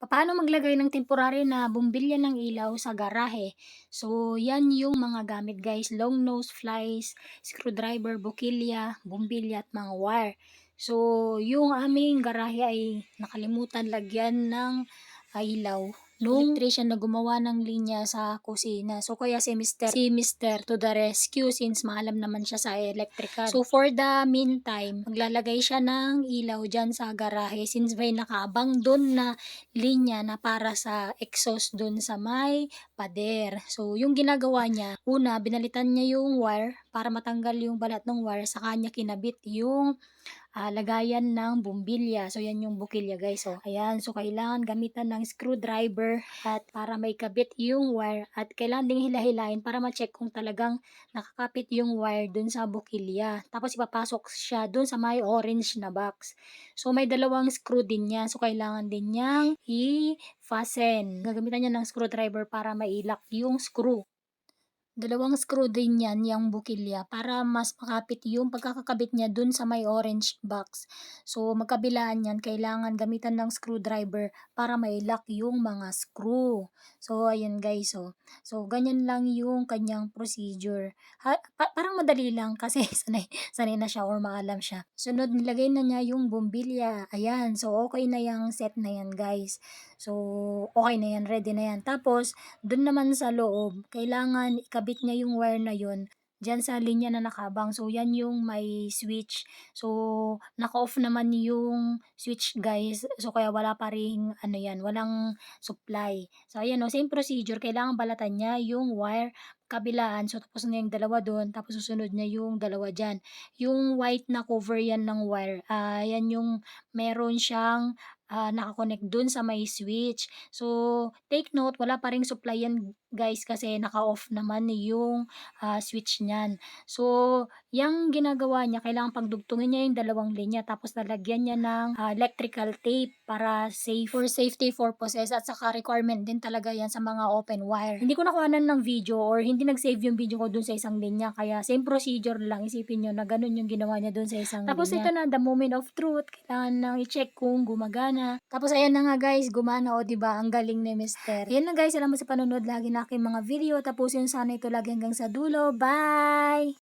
Paano maglagay ng temporary na bumbilya ng ilaw sa garahe? So, yan yung mga gamit guys. Long nose flies, screwdriver, bukilya, bumbilya at mga wire. So, yung aming garahe ay nakalimutan lagyan ng ah, ilaw nung electrician na gumawa ng linya sa kusina. So, kaya si Mr. si Mr. to the rescue since maalam naman siya sa electrical. So, for the meantime, maglalagay siya ng ilaw dyan sa garahe since may nakaabang doon na linya na para sa exhaust doon sa may pader. So, yung ginagawa niya, una, binalitan niya yung wire para matanggal yung balat ng wire, saka niya kinabit yung ah, lagayan ng bumbilya. So, yan yung bukilya guys. So, ayan. So, kailangan gamitan ng screwdriver at para may kabit yung wire at kailangan ding hilahilahin para ma-check kung talagang nakakapit yung wire dun sa bukilya. Tapos, ipapasok siya dun sa may orange na box. So, may dalawang screw din yan. So, kailangan din niyang i-fasten. Gagamitan niya ng screwdriver para mailak yung screw. Dalawang screw din yan, yung bukilya, para mas makapit yung pagkakakabit niya dun sa may orange box. So, magkabilaan yan, kailangan gamitan ng screwdriver para mailak yung mga screw. So, ayun guys, so. So, ganyan lang yung kanyang procedure. Ha, pa- parang madali lang kasi sanay, sanay na siya or maalam siya. Sunod, nilagay na niya yung bumbilya. Ayan, so okay na yung set na yan guys. So, okay na yan, ready na yan. Tapos, dun naman sa loob, kailangan ikabit niya yung wire na yun dyan sa linya na nakabang. So, yan yung may switch. So, naka-off naman yung switch guys. So, kaya wala pa rin, ano yan, walang supply. So, ayan o, same procedure. Kailangan balatan niya yung wire kabilaan. So, tapos na yung dalawa doon. Tapos, susunod niya yung dalawa dyan. Yung white na cover yan ng wire. ah yan yung meron siyang ah, nakakonect dun sa may switch. So, take note, wala pa ring supply yan guys kasi naka-off naman yung ah, switch niyan. So, yung ginagawa niya, kailangan pagdugtungin niya yung dalawang linya tapos lalagyan niya ng ah, electrical tape para safe for safety purposes at saka requirement din talaga yan sa mga open wire. Hindi ko nakuhanan ng video or hindi nag-save yung video ko dun sa isang linya kaya same procedure lang isipin nyo na ganun yung ginawa niya dun sa isang Tapos linya. ito na, the moment of truth, kailangan nang i-check kung gumagana. Tapos ayan na nga guys, gumana o diba, ang galing ni Mister. Ayan na guys, salamat sa panonood lagi na aking mga video. Tapusin sana ito lagi hanggang sa dulo. Bye!